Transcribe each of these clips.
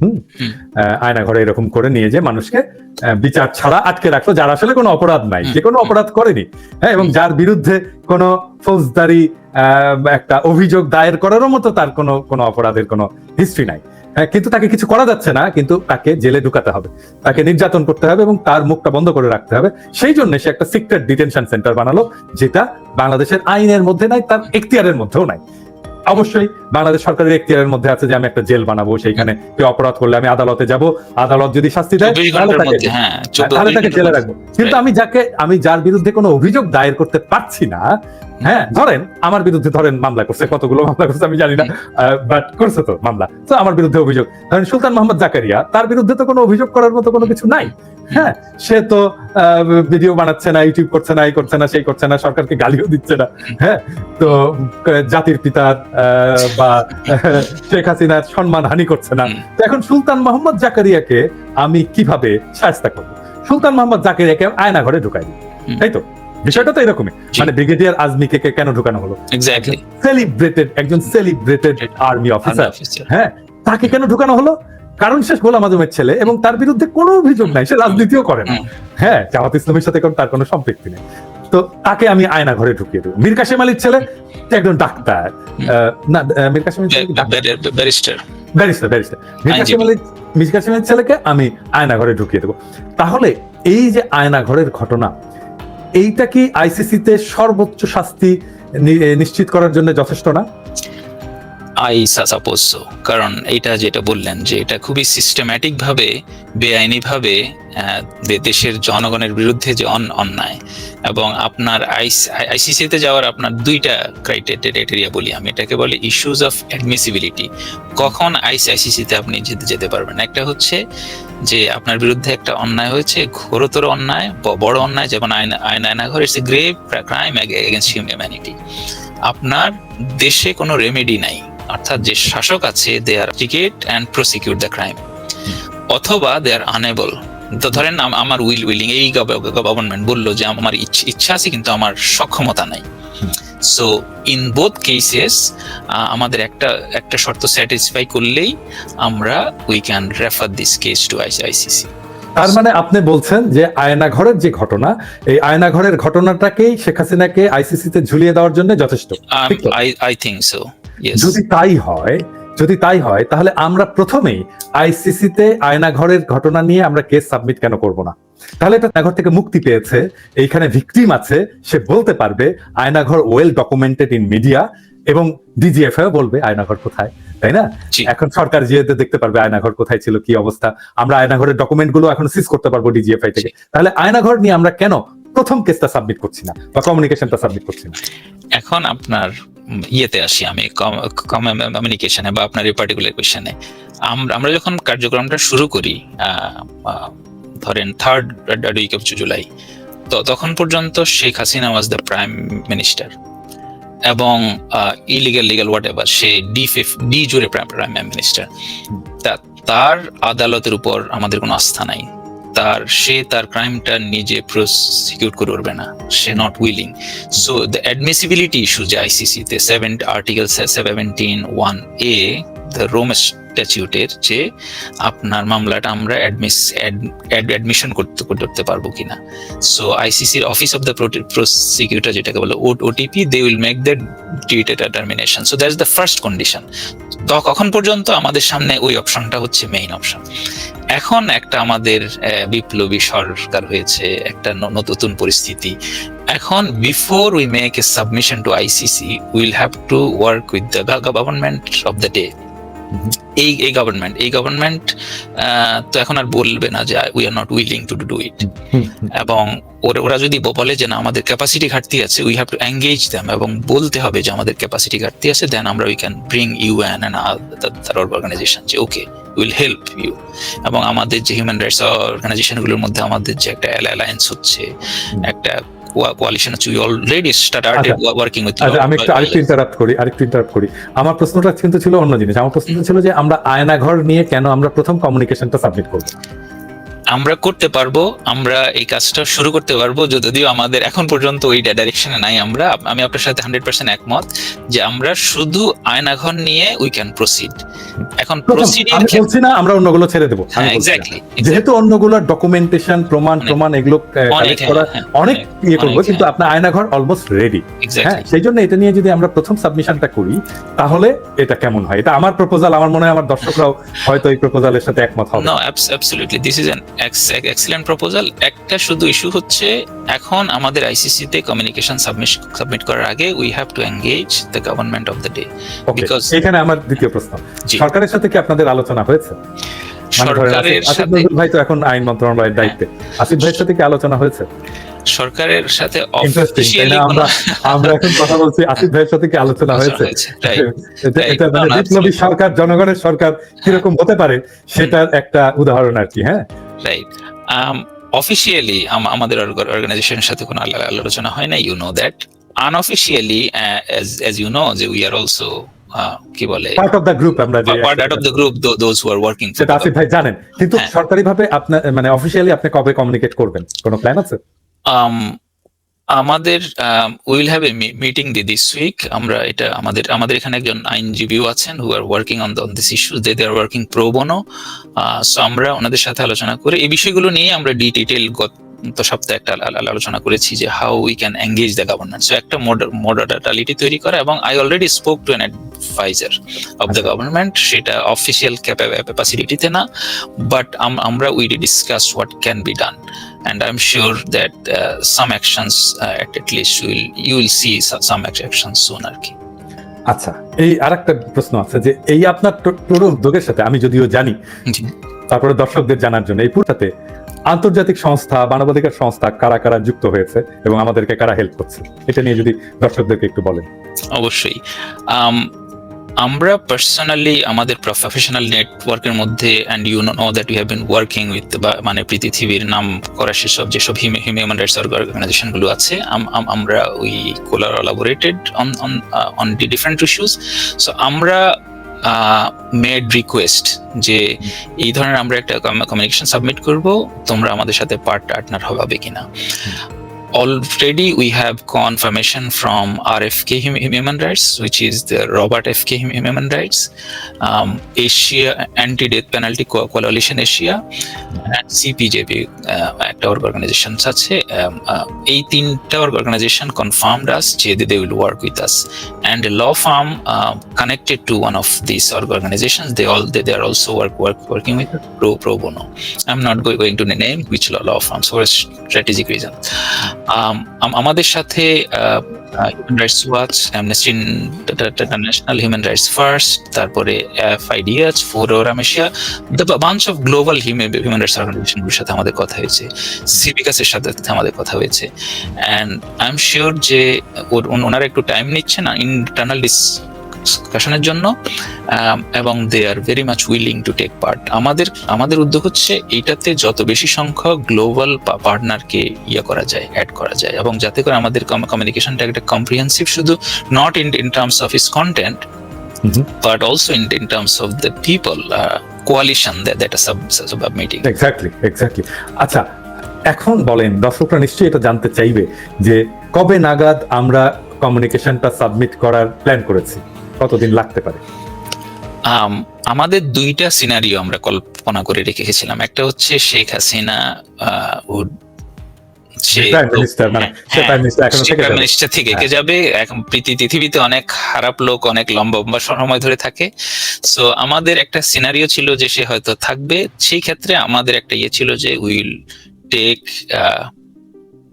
হুম। আয়না ঘরে এরকম করে নিয়ে যে মানুষকে বিচার ছাড়া আটকে রাখল যার আসলে কোনো অপরাধ নাই যে কোনো অপরাধ করেনি। হ্যাঁ এবং যার বিরুদ্ধে কোনো ফৌজদারি একটা অভিযোগ দায়ের করারও মতো তার কোনো কোনো অপরাধের কোনো হিস্ট্রি নাই। হ্যাঁ, কিন্তু তাকে কিছু করা যাচ্ছে না কিন্তু তাকে জেলে ঢুকাতে হবে। তাকে নির্যাতন করতে হবে এবং তার মুখটা বন্ধ করে রাখতে হবে। সেই জন্য সে একটা সিক্রেট ডিটেনশন সেন্টার বানালো যেটা বাংলাদেশের আইনের মধ্যে নাই তার এখতিয়ারের মধ্যেও নাই। অবশ্যই বাংলাদেশ সরকারের এখতিয়ারের মধ্যে আছে যে আমি একটা জেল বানাবো সেইখানে কেউ অপরাধ করলে আমি আদালতে যাব আদালত যদি শাস্তি দেয় তাহলে তাকে- হ্যাঁ তাহলে তাকে জেলে রাখব। কিন্তু আমি যাকে আমি যার বিরুদ্ধে কোনো অভিযোগ দায়ের করতে পারছি না হ্যাঁ ধরেন আমার বিরুদ্ধে ধরেন মামলা করছে কতগুলো মামলা করছে আমি জানি না বাট করছে তো মামলা। তো আমার বিরুদ্ধে অভিযোগ। ধরেন সুলতান মোহাম্মদ জাকারিয়া তার বিরুদ্ধে তো কোনো অভিযোগ করার মতো কোনো কিছু নাই। হ্যাঁ সে তো ভিডিও বানাচ্ছে না ইউটিউব করছে না এই করছে না সেই করছে না সরকারকে গালিও দিচ্ছে না। হ্যাঁ তো জাতির পিতার আহ, বা শেখ হাসিনার সম্মান হানি করছে না। তো এখন সুলতান মোহাম্মদ জাকারিয়াকে আমি কীভাবে সাহায্য করব? সুলতান মোহাম্মদ জাকারিয়াকে আয়না ঘরে ঢুকাই দিই। তাই তো? বিষয়টা তো এরকমই। মানে ব্রিগেডিয়ার আজমিকে কে কেন ঢুকানো হলো? এক্স্যাক্টলি সেলিব্রেটেড একজন সেলিব্রেটেড আর্মি অফিসার হ্যাঁ তাকে কেন ঢুকানো হলো? কারণ সে গোলাম আজমের ছেলে এবং তার বিরুদ্ধে কোনো অভিযোগ নাই সে রাজনীতিও করে না। হ্যাঁ জামাত ইসলামের সাথে কোনো- তার কোনো সম্পৃক্তি নেই। তো তাকে আমি আয়না ঘরে ঢুকিয়ে দেবো। মীর কাসেম আলীর ছেলে একজন ডাক্তার। না মীর কাসেম আলীর ছেলে কি doctor? Barrister barrister. Barrister Mir. Kasem Ali Mir Kasem আলীর ছেলেকে আমি আয়না ঘরে ঢুকিয়ে দেবো। তাহলে এই যে আয়না ঘরের ঘটনা এইটা কি আইসিসিতে সর্বোচ্চ শাস্তি নিশ্চিত করার জন্য যথেষ্ট না? আই সাপোজ কারণ এটা যেটা বললেন যে এটা খুবই সিস্টেম্যাটিক ভাবে বেআইনি ভাবে দেশের জনগণের বিরুদ্ধে যে অন- অন্যায়। এবং আপনার আইসিসিতে যাওয়ার আপনার দুইটা ক্রাইটেরিয়া বলি আমি। এটাকে বলে ইস্যুজ অফ অ্যাডমিসিবিলিটি কখন আইসিসিতে আপনি যেতে যেতে পারবেন? একটা হচ্ছে যে আপনার বিরুদ্ধে একটা অন্যায় হয়েছে, ঘোরতর অন্যায় বড় অন্যায়, যেমন আইন আইন Aynaghar it's a grave crime against humanity আপনার দেশে কোনো রেমেডি নাই। অর্থাৎ যে শাসক আছে they are ticket and prosecute the crime অথবা দে আর আনেবল ধরেন আম- আমার উইল উইলিং এই গভর্নমেন্ট বলল যে আমার ইচ্ছা আছে, কিন্তু আমার সক্ষমতা নাই। সো ইন বোথ কেসেস আমাদের একটা একটা শর্ত স্যাটিসফাই করলেই আমরা we can refer this case to ICC তার মানে আপনি বলছেন যে আয়না ঘরের যে ঘটনা এই আয়না ঘরের ঘটনাটাকেই শেখ হাসিনাকে আইসিসিতে ঝুলিয়ে দেওয়ার জন্য যথেষ্ট আই থিঙ্ক সো যদি তাই হয় যদি তাই হয় তাহলে আমরা প্রথমেই আইসিসিতে আয়না ঘরের ঘটনা নিয়ে আমরা কেস সাবমিট কেন করব না? তাহলে এটা আয়নাঘর থেকে মুক্তি পেয়েছে। এইখানে ভিকটিম আছে সে বলতে পারবে Aynaghar well documented in media এবং ডিজিএফ বলবে আয়নাঘর কোথায় তাই না? এখন সরকার যেহেতু দেখতে পারবে আয়নাঘর কোথায় ছিল কি অবস্থা। আমরা আয়নাঘরের ডকুমেন্টগুলো এখন সিজ করতে পারব ডিজিএফআই থেকে। তাহলে আয়নাঘর নিয়ে আমরা কেন প্রথম কেসটা সাবমিট করছি না বা কমিউনিকেশনটা সাবমিট করছি না? এখন আপনার ইয়েতে আসি আমি কমিউনিকেশনে বা আপনার এই পার্টিকুলার কোয়েশনে আমরা যখন কার্যক্রমটা শুরু করি ধরেন থার্ড উইক অফ জুলাই তো তখন পর্যন্ত Sheikh Hasina was the prime minister এবং ইলিগাল লিগাল হোয়াট এভার সে ডি ফিফ de jure prime prime minister তা তার আদালতের উপর আমাদের কোনো আস্থা নাই। তার, সে তার ক্রাইমটা নিজে প্রসিকিউট করবে না। সে not willing so the admissibility issue যে আইসিসি তে seven article seventeen one A the Rome স্ট্যাচিউটের যে আপনার মামলাটা আমরা অ্যাডমিশন করতে করতে পারব কিনা। সো আইসিসির অফিস অফ দ্য প্রসিকিউটর যেটাকে বলে OTP they will make the determination so that's the first condition তখন পর্যন্ত আমাদের সামনে ওই অপশনটা হচ্ছে মেইন অপশন এখন একটা আমাদের বিপ্লবী সরকার হয়েছে, একটা নতুন পরিস্থিতি। এখন before we make a submission to ICC will have to work with the government of the day এই এই গভর্নমেন্ট এই গভর্নমেন্ট তো এখন আর বলবে না যে we are not willing to do it এবং ওরা যদি বলে যে না আমাদের ক্যাপাসিটি ঘাটতি আছে we have to engage them এবং বলতে হবে যে আমাদের ক্যাপাসিটি ঘাটতি আছে দেন আমরা we can bring you an তার অর্গানাইজেশন যে ওকে উইল হেল্প ইউ এবং আমাদের যে হিউম্যান রাইটস অর্গানাইজেশনগুলোর মধ্যে আমাদের যে একটা অ্যালায়েন্স হচ্ছে একটা কোয়ালিশন আছে we already started working with আমি একটু আরেকটু ইন্টারাপ্ট করি আরেকটু ইন্টারাপ্ট করি। আমার প্রশ্নটা কিন্তু ছিল অন্য জিনিস। আমার প্রশ্নটা ছিল যে আমরা আয়নাঘর নিয়ে কেন আমরা প্রথম কমিউনিকেশনটা সাবমিট করব? আমরা করতে পারব আমরা এই কাজটা শুরু করতে পারব যদিও আমাদের এখন পর্যন্ত ওই ডাইরেকশনে নাই। আমরা আমি আপনার সাথে হান্ড্রেড পার্সেন্ট একমত যে আমরা শুধু আয়নাঘর নিয়ে উই ক্যান প্রসিড এখন প্রসিডিং বলছি না আমরা অন্যগুলো ছেড়ে দেবো। হ্যাঁ যেহেতু অন্যগুলোর ডকুমেন্টেশন প্রমাণ প্রমাণ এগুলো করা হ্যাঁ, অনেক ইয়ে করব কিন্তু আপনার আয়নাঘর অলমোস্ট রেডি হ্যাঁ সেই জন্য এটা নিয়ে যদি আমরা প্রথম সাবমিশনটা করি তাহলে এটা কেমন হয়? এটা আমার প্রপোজাল আমার মনে হয় আমার দর্শকরাও হয়তো এই প্রপোজালের সাথে একমত হবে। No absolutely this is an excellent proposal একটা শুধু ইস্যু হচ্ছে এখন আমাদের আইসিসি তে কমিউনিকেশন সাবমিট সাবমিট করার আগে we have to engage the government of the day because- এখানে আমার দ্বিতীয় প্রশ্ন। সরকারের সাথে কি আপনাদের আলোচনা হয়েছে? মানে সরকারের আসিফ- আসিফ সাথে ভাই তো এখন আইন মন্ত্রণালয়ের দায়িত্বে। আসিফ ভাইয়ের সাথে কি আলোচনা হয়েছে? সরকারের সাথে ইন্টারেস্টিং তাই অফিসিয়ালি না আমরা আমরা এখন কথা বলছি আসিফ ভাইয়ের সাথে কি আলোচনা হয়েছে? এটা এটা মানে No, no, বিপ্লবী সরকার জনগণের সরকার কীরকম হতে পারে সেটার একটা উদাহরণ আর কি হ্যাঁ? রাইট অফিসিয়ালি আমাদের অর্গানাইজেশনের সাথে কোনো আলা- আলোচনা হয় না you know that unofficially as you know যে উই আর অলসো কি বলে? পার্ট অফ গ্রুপ আমরা part of group those who are working সেটা আসিফ ভাই জানেন। কিন্তু সরকারি সরকারিভাবে আপনার মানে অফিসিয়ালি আপনি কবে কমিউনিকেট করবেন? কোনো প্ল্যান আছে? Um, আমাদের will have a meeting the this week আমরা এটা, আমাদের আমাদের এখানে একজন আইনজীবীও আছেন who are working on on this issue they they are working pro bono so আমরা ওনাদের সাথে আলোচনা করে এই বিষয়গুলো নিয়ে আমরা ডি ডিটেল গত সপ্তাহে একটা আল- আল- আলোচনা করেছি যে how we can engage the government so একটা মডালিটি তৈরি করা এবং I already spoke to an adviser of the government সেটা অফিসিয়াল ক্যাপাসিটিতে না বাট আমরা we discuss what can be done and I'm sure that uh, some actions uh, at, at least will you will see some, some actions soon আর কি আচ্ছা এই আরেকটা প্রশ্ন আছে যে এই আপনার টোটো উদ্যোগের সাথে আমি যদিও জানি। তারপরে দর্শকদের জানার জন্য এই পুরোটাতে আন্তর্জাতিক সংস্থা মানবাধিকার সংস্থা কারা কারা যুক্ত হয়েছে এবং আমাদেরকে কারা হেল্প করছে? এটা নিয়ে যদি দর্শকদেরকে একটু বলেন। অবশ্যই। আমরা পার্সোনালি আমাদের প্রফেশনাল নেটওয়ার্কের মধ্যে and you know that you have been working with বা মানে পৃথিবীর নাম করা সেসব যেসব হিউম্যান রাইটস অর্গানাইজেশনগুলো আছে, আম- আম- আমরা we collaborated on on on D different issues so আমরা মেড রিকোয়েস্ট যে এই ধরনের আমরা একটা কমিউনিকেশন সাবমিট করব, তোমরা আমাদের সাথে পার্ট পার্টনার হবে কিনা। Already we have confirmation from RFK Hum- Human Rights, which is the Robert FK Hum- Human Rights, um, Asia Anti-Death Penalty Co- Coalition Asia, and CPJP uh, একটা organization আছে um, uh, এই তিনটা organization confirmed us যে they will work with us and a law firm uh, connected to one of these organizations they all they, they are also work, work working with pro pro bono I'm not go- going to name which law, law firms আমাদের সাথে human rights watch amnesty international human rights first তারপরে FIDH forum Asia the bunch of global human rights অর্গানাইজেশনগুলোর সাথে আমাদের কথা হয়েছে। সিভিকাসের সাথে আমাদের কথা হয়েছে। অ্যান্ড আই এম শিওর যে ওনারা একটু টাইম নিচ্ছেন ইন্টারনাল ডিসকাশনের জন্য um, এবং they are very much willing to take part আমাদের আমাদের উদ্যোগ হচ্ছে এইটাতে যত বেশি সংখ্যক গ্লোবাল পার্টনারকে ইয়ে করা যায় অ্যাড করা যায় এবং যাতে করে আমাদের কমিউনিকেশনটা একটা কম্প্রিহেন্সিভ শুধু not in in terms of its content. But also in in terms of the people coalition that are submitting exactly exactly আচ্ছা এখন বলেন দর্শকরা নিশ্চয়ই এটা জানতে চাইবে যে কবে নাগাদ আমরা কমিউনিকেশনটা সাবমিট করার প্ল্যান করেছি? কতদিন লাগতে পারে? আমাদের দুইটা সিনারিও আমরা কল্পনা করে রেখেছিলাম। একটা হচ্ছে শেখ হাসিনা আহ, মানে হ্যাঁ, থেকে যাবে। হ্যাঁ। যাবে? এখন পৃথি- পৃথিবীতে অনেক খারাপ লোক অনেক লম্বা লম্বা সময় ধরে থাকে। সো আমাদের একটা সিনারিও ছিল যে সে হয়তো থাকবে। সেই ক্ষেত্রে আমাদের একটা ইয়ে ছিল যে উইল টেক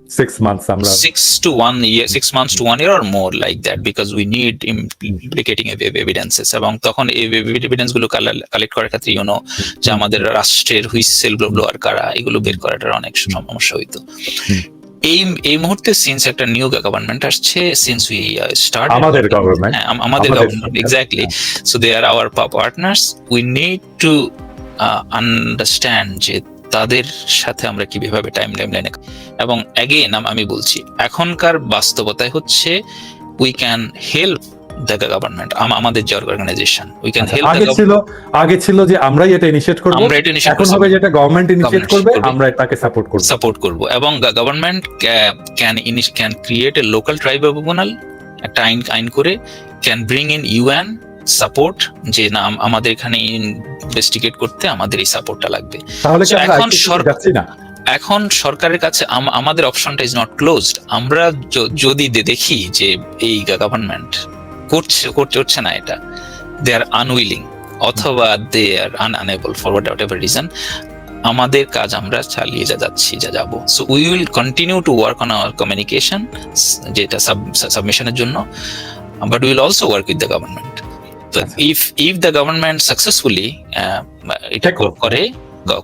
সিক্স মান্থস আমরা six to one year, six months to one year or more like that because we need implicating ev- evidences. এবং তখন এই এভিডেন্সগুলো কালেক্ট করার ক্ষেত্রে ইউনো যে আমাদের রাষ্ট্রের হুইসেল ব্লোয়ার কারা এগুলো বের করাটার অনেক সমস্যা হইতো। এই এই মুহূর্তে সিন্স একটা নিউ গভর্নমেন্ট আসছে সিন্স উই স্টার্ট আমাদের গভর্নমেন্ট আমাদের আমাদের government. Exactly so they are our partners we need to understand যে তাদের সাথে আমরা কীভাবে টাইম লাইনে এবং অ্যাগেন আমি বলছি এখনকার বাস্তবতায় হচ্ছে we can help the government আমাদের যে অর্গানাইজেশন উই ক্যান হেল্প আগে ছিল আগে ছিল যে আমরাই এটা ইনিশিয়েট করব আমরা এটা নিশ্চিত এখন হবে যেটা গভর্নমেন্ট ইনিশিয়েট করবে। আমরা এটাকে সাপোর্ট করব সাপোর্ট করব এবং government can can create a local tribunal একটা আইন আইন করে can bring in UN support যে না আমাদের এখানে ইনভেস্টিগেট করতে আমাদের এই সাপোর্টটা লাগবে। এখন সরকার- এখন সরকারের কাছে আম- আমাদের অপশনটা ইজ নট ক্লোজড আমরা যদি দেখি যে এই গভর্নমেন্ট করছে করতে হচ্ছে না এটা দে আর আনউইলিং অথবা they are unable for whatever reason আমাদের কাজ আমরা চালিয়ে যা যাচ্ছি যা যাব। So we will continue to work on our communication যেটা সাবমিশনের জন্য but will also work with the government তো। If if the government successfully এটা করে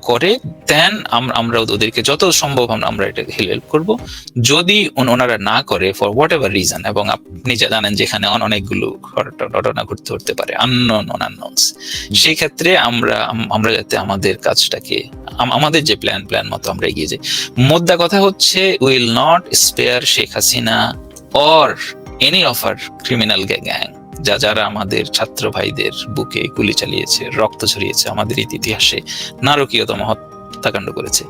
করে দেন আমরা ওদেরকে যত সম্ভব আমরা এটা হেল্প করব। যদি ওনারা না করে ফর হোয়াট এভার রিজন এবং আপনি যা জানেন যেখানে অনেকগুলো ঘট- ঘটনা ঘটতে হতে পারে আননোন আননোনস সেই ক্ষেত্রে আমরা আমরা যাতে আমাদের কাজটাকে আম- আমাদের যে প্ল্যান প্ল্যান মতো আমরা এগিয়ে যাই। মোদ্দা কথা হচ্ছে will not spare Sheikh Hasina or any of our criminal gang যা যারা আমাদের ছাত্র ভাইদের বুকে গুলি চালিয়েছে রক্ত ছড়িয়েছে আমাদের ইতি- ইতিহাসে নারকীয়তম হত্যাকাণ্ড করেছে।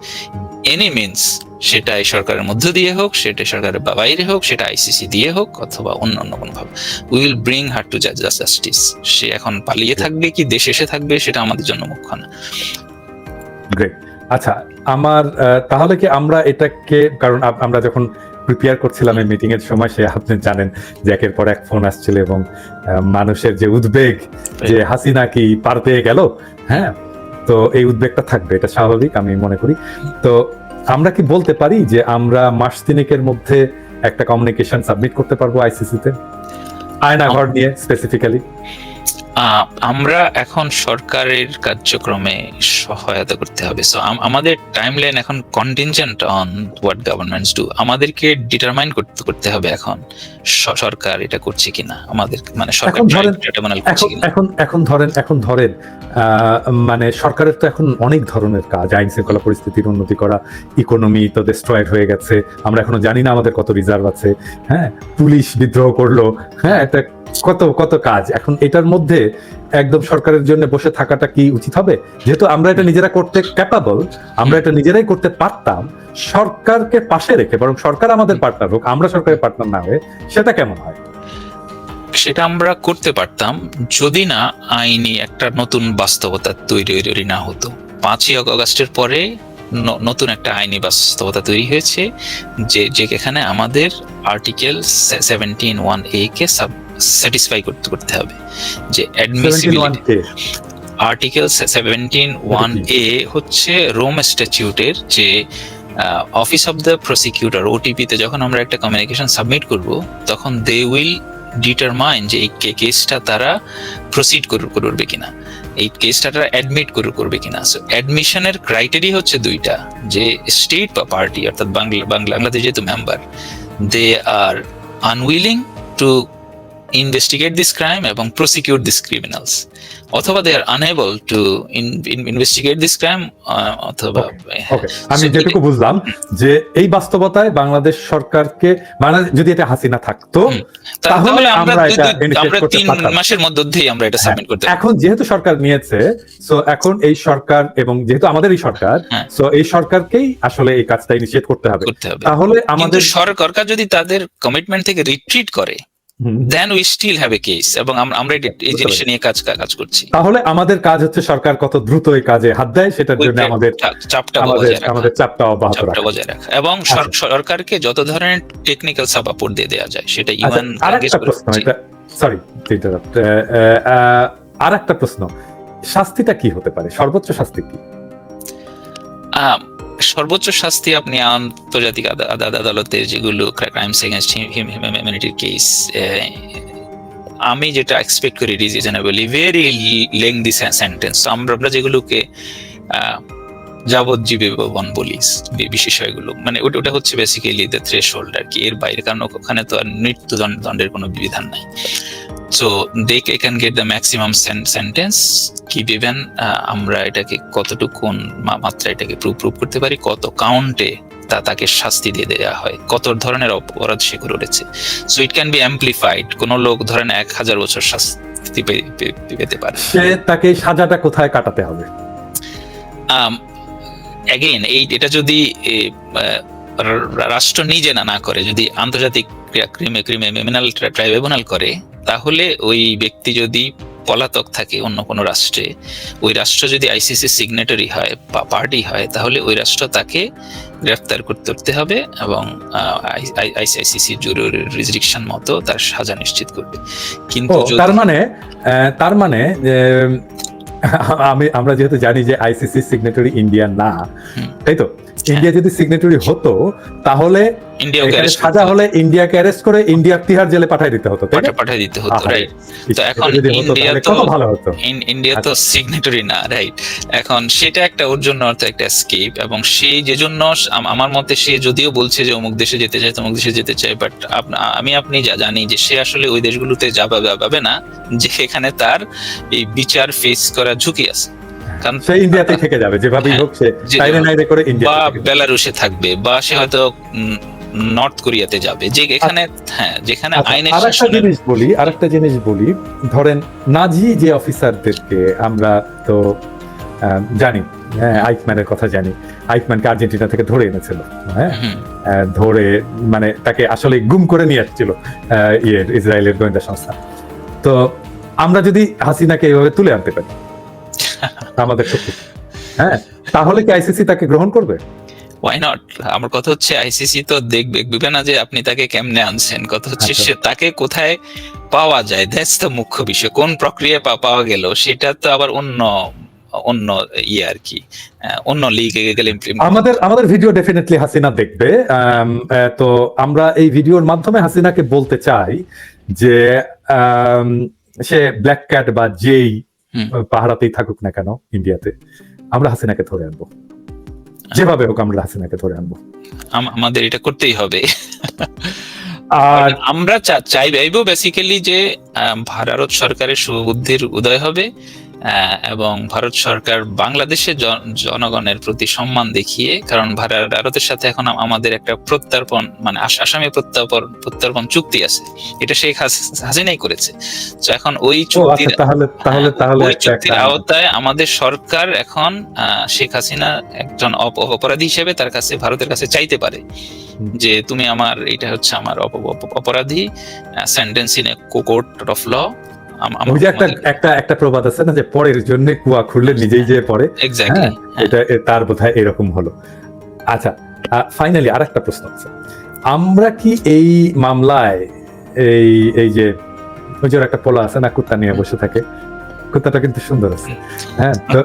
এনি মিনস সেটা এই সরকারের মধ্য দিয়ে হোক সেটা সরকারের বাইরে হোক সেটা আইসিসি দিয়ে হোক অথবা অন্য অন্য কোনো ভাবে। Will bring her to justice সে এখন পালিয়ে থাকবে কি দেশে এসে থাকবে সেটা আমাদের জন্য মুখ্য না। আচ্ছা আমার তাহলে কি আমরা এটাকে কারণ আমরা যখন প্রিপেয়ার করছিলাম এই মিটিং এর সময় সে আপনি জানেন যে একের পর এক ফোন আসছিল এবং মানুষের যে উদ্বেগ যে হাসিনা কি পার পেয়ে গেল হ্যাঁ? তো এই উদ্বেগটা থাকবে এটা স্বাভাবিক আমি মনে করি। তো আমরা কি বলতে পারি যে আমরা মাস তিনেকের মধ্যে একটা কমিউনিকেশন সাবমিট করতে পারব আইসিসি তে? আয়না ঘর নিয়ে স্পেসিফিক্যালি আমরা এখন সরকারের কার্যক্রমে সহায়তা করতে হবে। সো আমাদের টাইমলাইন এখন contingent on what governments do আমাদেরকে ডিটারমাইন করতে করতে হবে এখন সরকার এটা করছে কিনা আমাদের মানে সরকার এখন এখন এখন এখন ধরেন এখন ধরেন আহ, মানে সরকারের তো এখন অনেক ধরনের কাজ আইন শৃঙ্খলা পরিস্থিতির উন্নতি করা ইকোনমি তো ডিস্ট্রয়েড হয়ে গেছে আমরা এখনও জানি না আমাদের কত রিজার্ভ আছে হ্যাঁ পুলিশ বিদ্রোহ করল হ্যাঁ এটা কত কত কাজ এখন এটার মধ্যে একদম সরকারের জন্য বসে থাকাটা কি উচিত হবে? যেহেতু আমরা এটা নিজেরা করতে ক্যাপাবল আমরা এটা নিজেরাই করতে পারতাম, সরকারকে পাশে রেখে, বরং সরকার আমাদের পার্টনার হোক, আমরা সরকারের পার্টনার না হয়ে, সেটা কেমন হয়? সেটা আমরা করতে পারতাম, যদি না আইনি একটা নতুন বাস্তবতা তৈরি না হতো। পাঁচই আগস্টের পরে নতুন একটা আইনি বাস্তবতা তৈরি হয়েছে যে যে এখানে আমাদের আর্টিকেল সেভেন্টিন ওয়ান এ কে স্যাটিসফাই করতে করতে হবে। যে admissibility article seventeen one A হচ্ছে রোম স্ট্যাচিউটের যে অফিস অফ দ্য প্রসিকিউটর ওটিপিতে যখন আমরা একটা কমিউনিকেশন সাবমিট করব তখন দে উইল ডিটারমাইন যে এই কেসটা তারা প্রসিড করবে কিনা। এই কেসটা অ্যাডমিট করবে কিনা? সো অ্যাডমিশনের ক্রাইটেরিয়া হচ্ছে দুইটা। যে স্টেট বা পার্টি অর্থাৎ বাংলা বাংলাদেশ যেহেতু member they are unwilling to investigate this crime এবং প্রসিকিউট দিস ক্রিমিনালস অথবা they are unable to investigate this crime অথবা হ্যাঁ। আমি যেটুকু বুঝলাম যে এই বাস্তবতায় বাংলাদেশ সরকারকে বাংলাদেশ যদি এটা হাসিনা থাকতো তাহলে আমরা আমরা তিন মাসের মধ্যেই আমরা এটা সাবমিট করতে এখন যেহেতু সরকার নিয়েছে সো এখন এই সরকার এবং যেহেতু আমাদেরই সরকার হ্যাঁ। সো এই সরকারকেই আসলে এই কাজটা ইনিশিয়েট করতে হবে। তাহলে আমাদের সরকার যদি তাদের কমিটমেন্ট থেকে রিট্রিট করে then we still have a case এবং আমরা এই- জিনিসটা নিয়ে কাজ কাজ করছি। তাহলে আমাদের কাজ হচ্ছে সরকার কত দ্রুত এই কাজে হাত দেয় সেটার জন্য আমাদের চাপটা বজায় রাখা। আমাদের চাপটা অব্যাহত রাখা। বজায় রাখা। এবং সরকারকে যত ধরনের টেকনিক্যাল সাপোর্ট দিয়ে দেওয়া যায় সেটা আচ্ছা ইউএন আর একটা প্রশ্ন এটা সরি আর একটা প্রশ্ন। শাস্তিটা কি হতে পারে? সর্বোচ্চ শাস্তি কি? সর্বোচ্চ শাস্তি আপনি আন্তর্জাতিক আদা- আদা- আদালতে যেগুলো ক্রাইমস এগেনস্ট হিউম্যানিটির কেস আমি যেটা এক্সপেক্ট করি রিজনেবলি ভেরি লেংদি সেন্টেন্স আমরা যেগুলোকে আহ, যাবজ্জীবন বলি বি- বিশেষয়গুলো মানে ওটা ওটা হচ্ছে বেসিক্যালি দ্য থ্রেশ হোল্ড আর কি এর বাইরে কারণ ওখানে তো আর মৃত্যু দণ্ড- দণ্ডের কোনো বিধান নাই। So they can get the maximum sentence কি দিবেন আমরা এটাকে কতটুকু মাত্রা এটাকে প্রুভ প্রুভ করতে পারি? কত কাউন্টে তা তাকে শাস্তি দিয়ে দেওয়া হয়? কত ধরনের অপরাধ সে করেছে? So it can be amplified কোনো লোক ধরেন এক হাজার বছর শাস্তি পেতে পারে। সে তাকে সাজাটা কোথায় কাটাতে হবে? অ্যাগেইন এই এটা যদি রাষ্ট্র নিজে না না করে যদি আন্তর্জাতিক ক্রিমিনাল ট্রাইব্যুনাল করে তাহলে ওই ব্যক্তি যদি পলাতক থাকে অন্য কোনো রাষ্ট্রে ওই রাষ্ট্র যদি আইসিসি সিগনেটারি হয় বা পার্টি হয় তাহলে ওই রাষ্ট্র তাকে গ্রেফতার করতে হবে এবং আইসিআইসিসি রিস্ট্রিকশন মতো তার সাজা নিশ্চিত করবে। কিন্তু তার মানে তার মানে আমি আমরা যেহেতু জানি যে আইসিসি সিগনেটরি ইন্ডিয়া না তাই তো? ইন্ডিয়া যদি সিগনেটরি হতো তাহলে সাজা হলে ইন্ডিয়াকে অ্যারেস্ট করে ইন্ডিয়া তিহার জেলে পাঠিয়ে দিতে হতো পাঠিয়ে দিতে হতো রাইট তো এখন ইন্ডিয়া তো- ভালো হতো। ইন্ডিয়া তো সিগনেটরি না রাইট এখন সেটা একটা ওর জন্য অর্থ একটা স্কেপ এবং সেই যে জন্য আমার মতে সে যদিও বলছে যে অমুক দেশে যেতে চায় তমুক দেশে যেতে চায় বাট আমি আপনি যা জানি যে সে আসলে ওই দেশগুলোতে যাবে যাবে না যে এখানে তার এই বিচার ফেস করার ঝুঁকি আছে। সে ইন্ডিয়াতে থেকে যাবে যেভাবেই হোক সে করে ইন্ডিয়া বা বেলারুশে থাকবে বা সে হয়তো নর্থ কোরিয়াতে যাবে। যে এখানে হ্যাঁ যেখানে আইনের আর একটা শাসনের জিনিস বলি আর একটা জিনিস বলি। ধরেন নাজি যে অফিসারদেরকে আমরা তো জানি হ্যাঁ আইকম্যানের কথা জানি। আইকম্যানকে আর্জেন্টিনা থেকে ধরে এনেছিল হ্যাঁ? ধরে মানে তাকে আসলে গুম করে নিয়ে আসছিল আহ, ইসরায়েলের গোয়েন্দা সংস্থা। তো আমরা যদি হাসিনাকে এইভাবে তুলে আনতে পারি আমাদের শক্তি হ্যাঁ তাহলে কি আইসিসি তাকে গ্রহণ করবে? ওয়াই নট আমার কথা হচ্ছে আইসিসি তো দেখবে দেখবে না যে আপনি তাকে কেমনে আনছেন। কথা হচ্ছে আচ্ছা। সে তাকে কোথায় পাওয়া যায়? দ্যাটস দ্য মুখ্য বিষয়। কোন প্রক্রিয়ায় পা- পাওয়া গেল? সেটা তো আবার অন্য অন্য ইয়ে আর কি। অন্য লিগে গেলে আমাদের আমাদের ভিডিও ডেফিনেটলি হাসিনা দেখবে। তো আমরা এই ভিডিওর মাধ্যমে হাসিনাকে বলতে চাই যে সে ব্ল্যাক ক্যাট বা যেই হুম। পাহাড়াতেই থাকুক না কেন ইন্ডিয়াতে আমরা হাসিনাকে ধরে আনব। যেভাবে হোক আমরা হাসিনাকে ধরে আনব। আম- আমাদের এটা করতেই হবে। আর আমরা চাই চাইব বেসিক্যালি যে আহ, ভারত সরকারের সুবুদ্ধির উদয় হবে। এবং ভারত সরকার বাংলাদেশের জনগণের প্রতি সম্মান দেখিয়ে কারণ ভারতের সাথে এখন আমাদের একটা প্রত্যর্পণ মানে আসামি প্রত্যর্পণ প্রত্যর্পণ চুক্তি আছে। এটা শেখ হাস- হাসিনাই করেছে। তো এখন ওই ও আচ্ছা চুক্তির তাহলে তাহলে তাহলে ওই চুক্তির আওতায় আমাদের সরকার এখন শেখ হাসিনা একজন অপ- অপরাধী হিসেবে তার কাছে ভারতের কাছে চাইতে পারে যে তুমি আমার এটা হচ্ছে আমার অপ- অপ- অপরাধী sentence in a court of law ওই যে একটা একটা একটা প্রবাদ আছে না যে পরের জন্য কুয়া খুললে নিজেই যে পড়ে। এক্স্যাক্টলি হ্যাঁ, এটা তার বোধহয় এরকম হলো। আচ্ছা ফাইনালি আর একটা প্রশ্ন আছে। আমরা কি এই মামলায় এই এই যে ওই যে একটা পোলা আছে না কুত্তা নিয়ে বসে থাকে। কুত্তাটা কিন্তু সুন্দর আছে। হ্যাঁ তো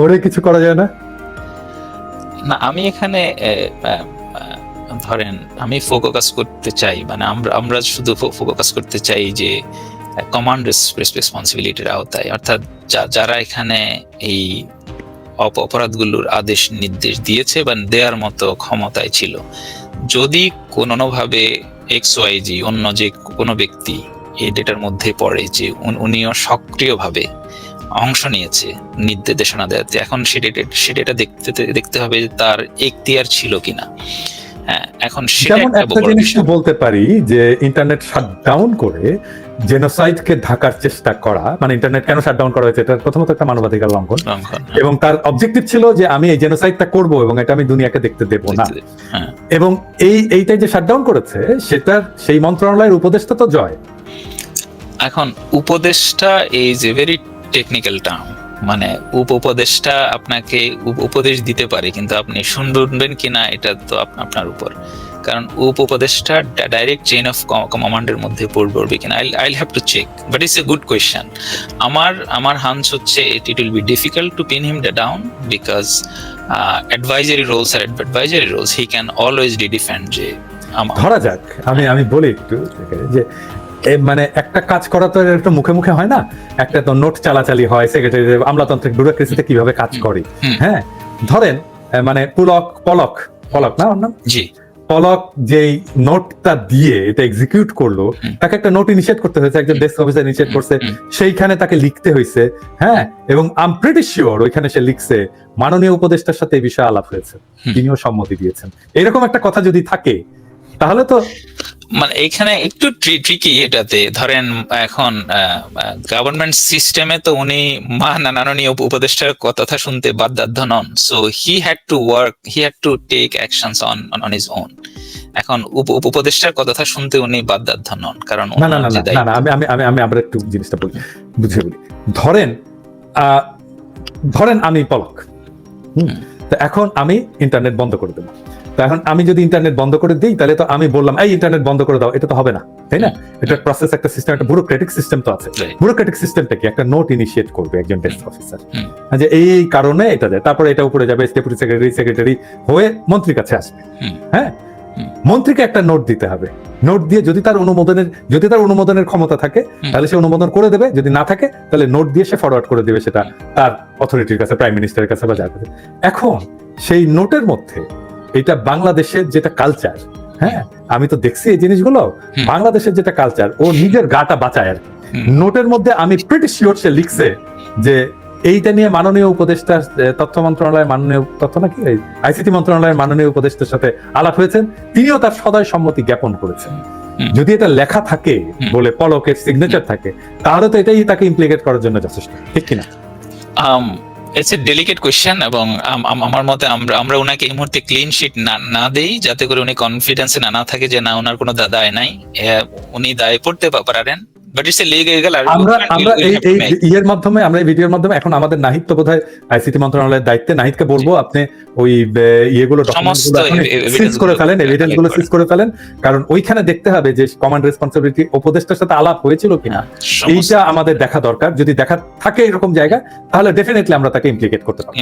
ওরে কিছু করা যায় না? না আমি এখানে ধরেন, আমি ফোকাস করতে চাই মানে আমরা আমরা শুধু ফোকাস করতে চাই যে কমান্ড রেসপন্সিবিলিটির আওতায়। অর্থাৎ যারা এখানে এই অপরাধগুলোর আদেশ নির্দেশ দিয়েছে বা দেওয়ার মতো ক্ষমতায় ছিল, যদি কোনোভাবে এক্স ওয়াই জি অন্য যে কোনো ব্যক্তি এই ডেটার মধ্যে পড়ে যে উন- উনিও সক্রিয়ভাবে অংশ নিয়েছে নির্দেশনা দেওয়াতে এখন সেটা সেটা দেখতে দেখতে হবে তার এখতিয়ার ছিল কিনা। হ্যাঁ এখন যেমন একটা জিনিস বলতে পারি যে ইন্টারনেট শাটডাউন করে ঢাকার চেষ্টা করা মানে ইন্টারনেট কেন শাটডাউন করা হয়েছে এটা প্রথমত একটা মানবাধিকার লঙ্ঘন। হ্যাঁ, এবং তার অবজেক্টিভ ছিল যে আমি এই জেনোসাইডটা করব এবং এটা আমি দুনিয়াকে দেখতে দেব না। হ্যাঁ। এবং এই এইটাই যে শাটডাউন করেছে সেটার সেই মন্ত্রণালয়ের উপদেষ্টা তো জয়। এখন উপদেশটা is a very technical term মানে উপ উপদেশটা আপনাকে উপদেশ দিতে পারে, কিন্তু আপনি শুনবেন কিনা এটা তো আপনার উপর। কারণ উপ উপদেশটা ডাইরেক্ট চেইন অফ কমান্ডের মধ্যে পড়বে কিনা I I'll have to check but it's a good question আমার আমার হান্স হচ্ছে it it will be difficult to pin him down because advisory roles are advisory roles he can always D defend যে ধরা যাক, আমি আমি বলি একটু, যে মানে একটা কাজ করা তো একটু মুখে মুখে হয় না? একটা তো নোট চালাচালি হয় সেক্রেটারি আমলাতান্ত্রিক ব্যুরোক্রেসিতে কীভাবে কাজ করে? হ্যাঁ? ধরেন মানে পুলক পলক পলক না ওর নাম? জি। পলক যেই নোটটা দিয়ে এটা এক্সিকিউট করল তাকে একটা নোট ইনিশিয়েট করতে হয়েছে একজন ডেস্ক অফিসার ইনিশিয়েট করছে সেইখানে তাকে লিখতে হয়েছে হ্যাঁ? এবং আম প্রিটি শিওর ওইখানে সে লিখছে মাননীয় উপদেষ্টার সাথে এই বিষয়ে আলাপ হয়েছে তিনিও সম্মতি দিয়েছেন। এরকম একটা কথা যদি থাকে তাহলে তো মানে এখানে একটু ট্রিকি এটাতে। ধরেন এখন গভর্নমেন্ট সিস্টেমে তো উনি মাননীয় উপ- উপদেষ্টার কথা শুনতে বাধ্য নন। So he had to work he had to take actions on on his own এখন উপ- উপ- উপদেষ্টার কথা শুনতে উনি বাধ্য নন কারণ না না না না, আমি আমি আমি আমি আবার একটু জিনিসটা বলি বুঝে বলি। ধরেন ধরেন আমি পলক। হুম, তো এখন আমি ইন্টারনেট বন্ধ করে দেবো। এখন আমি যদি ইন্টারনেট বন্ধ করে দিই তাহলে তো আমি বললাম এই ইন্টারনেট বন্ধ করে দাও। এটা তো হবে না তাই না? এটা প্রসেস একটা সিস্টেম একটা ব্যুরোক্রেটিক সিস্টেম তো আছে। ব্যুরোক্রেটিক সিস্টেমটা কি? একটা নোট ইনিশিয়েট করবে একজন ডেস্ক অফিসার যে এই কারণে এটা দেয়। তারপরে এটা উপরে যাবে ডেপুটি সেক্রেটারি সেক্রেটারি হয়ে মন্ত্রীর কাছে আসবে। হ্যাঁ? মন্ত্রীকে একটা নোট দিতে হবে। নোট দিয়ে যদি তার অনুমোদনের যদি তার অনুমোদনের ক্ষমতা থাকে তাহলে সে অনুমোদন করে দেবে। যদি না থাকে তাহলে নোট দিয়ে সে ফরওয়ার্ড করে দেবে সেটা তার অথরিটির কাছে প্রাইম মিনিস্টারের কাছে বা যার কাছে। এখন সেই নোটের মধ্যে এটা বাংলাদেশের যেটা কালচার হ্যাঁ? আমি তো দেখছি এই জিনিসগুলো। বাংলাদেশের যেটা কালচার ও নিজের গাটা বাঁচায় আর নোটের মধ্যে আমি প্রিটি শিওর সে লিখছে যে এইটা নিয়ে মাননীয় উপদেষ্টা তথ্য মন্ত্রণালয়ের মাননীয় তথ্য নাকি? আইসিটি মন্ত্রণালয়ের মাননীয় উপদেষ্টার সাথে আলাপ হয়েছেন। তিনিও তার সদয় সম্মতি জ্ঞাপন করেছেন। যদি এটা লেখা থাকে বলে পলকের সিগনেচার থাকে তাহলে তো এটাই তাকে ইমপ্লিকেট করার জন্য যথেষ্ট। ঠিক কিনা? ইটস এ ডেলিকেট কোয়েশ্চেন এবং আম- আম- আমার মতে আমরা আমরা ওনাকে এই মুহূর্তে ক্লিন শিট না না দেই, যাতে করে উনি কনফিডেন্সে না না থাকে যে না, ওনার কোনো দায় নাই। উনি দায় পড়তে পারেন। বাট ইটস এ লিগ্যাল আমরা আমরা এই এই ইয়ের মাধ্যমে আমরা এই ভিডিওর মাধ্যমে এখন আমাদের নাহিদ তো বোধহয় আইসিটি মন্ত্রণালয়ের দায়িত্বে। নাহিদকে বলব আপনি ওই ইয়েগুলো সিজ করে ফেলেন এভিডেন্সগুলো গুলো সিজ করে ফেলেন। কারণ ওইখানে দেখতে হবে যে কমান্ড রেসপন্সিবিলিটি উপদেষ্টার সাথে আলাপ হয়েছিল কিনা। এইটা আমাদের দেখা দরকার। যদি দেখা থাকে এরকম জায়গা তাহলে ডেফিনেটলি আমরা তাকে ইমপ্লিকেট করতে পারব।